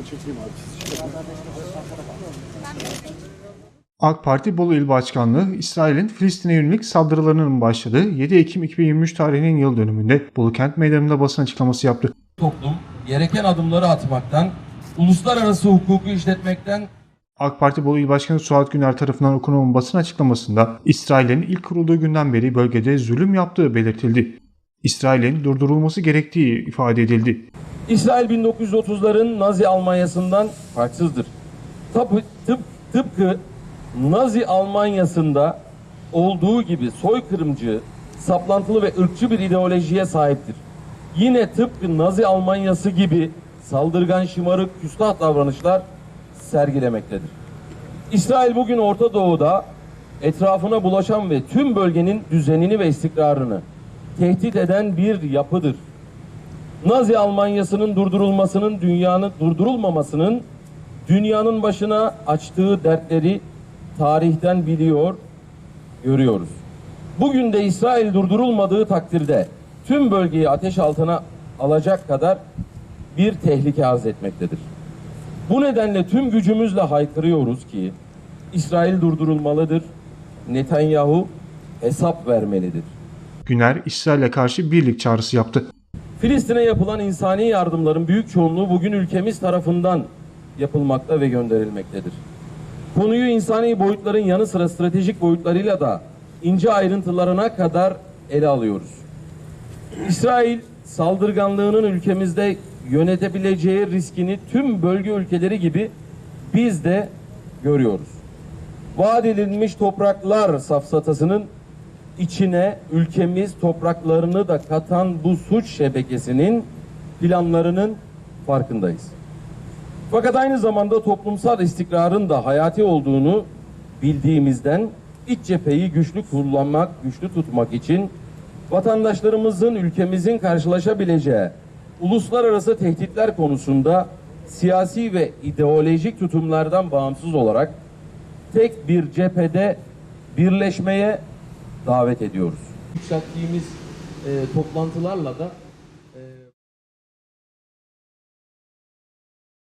Ben çekeyim abi. AK Parti Bolu İl Başkanlığı, İsrail'in Filistin'e yönelik saldırılarının başladığı 7 Ekim 2023 tarihinin yıl dönümünde Bolu Kent Meydanı'nda basın açıklaması yaptı. toplum gereken adımları atmaktan, uluslararası hukuku işletmekten AK Parti Bolu İl Başkanı Suat Güner tarafından okunan basın açıklamasında İsrail'in ilk kurulduğu günden beri bölgede zulüm yaptığı belirtildi. İsrail'in durdurulması gerektiği ifade edildi. İsrail 1930'ların Nazi Almanyası'ndan farksızdır. Tıp, tıp, tıpkı Nazi Almanyası'nda olduğu gibi soykırımcı, saplantılı ve ırkçı bir ideolojiye sahiptir. Yine tıpkı Nazi Almanyası gibi saldırgan, şımarık, küstah davranışlar sergilemektedir. İsrail bugün Orta Doğu'da etrafına bulaşan ve tüm bölgenin düzenini ve istikrarını tehdit eden bir yapıdır. Nazi Almanyası'nın durdurulmasının, dünyanın durdurulmamasının dünyanın başına açtığı dertleri tarihten biliyor, görüyoruz. Bugün de İsrail durdurulmadığı takdirde tüm bölgeyi ateş altına alacak kadar bir tehlike arz etmektedir. Bu nedenle tüm gücümüzle haykırıyoruz ki İsrail durdurulmalıdır. Netanyahu hesap vermelidir. Güner, İsrail'e karşı birlik çağrısı yaptı. Filistin'e yapılan insani yardımların büyük çoğunluğu bugün ülkemiz tarafından yapılmakta ve gönderilmektedir. Konuyu insani boyutların yanı sıra stratejik boyutlarıyla da ince ayrıntılarına kadar ele alıyoruz. İsrail saldırganlığının ülkemizde yönetebileceği riskini tüm bölge ülkeleri gibi biz de görüyoruz. Vaat edilmiş topraklar safsatasının içine ülkemiz topraklarını da katan bu suç şebekesinin planlarının farkındayız. Fakat aynı zamanda toplumsal istikrarın da hayati olduğunu bildiğimizden iç cepheyi güçlü kullanmak, güçlü tutmak için vatandaşlarımızın ülkemizin karşılaşabileceği uluslararası tehditler konusunda siyasi ve ideolojik tutumlardan bağımsız olarak tek bir cephede birleşmeye davet ediyoruz. Yükselttiğimiz e, toplantılarla da e,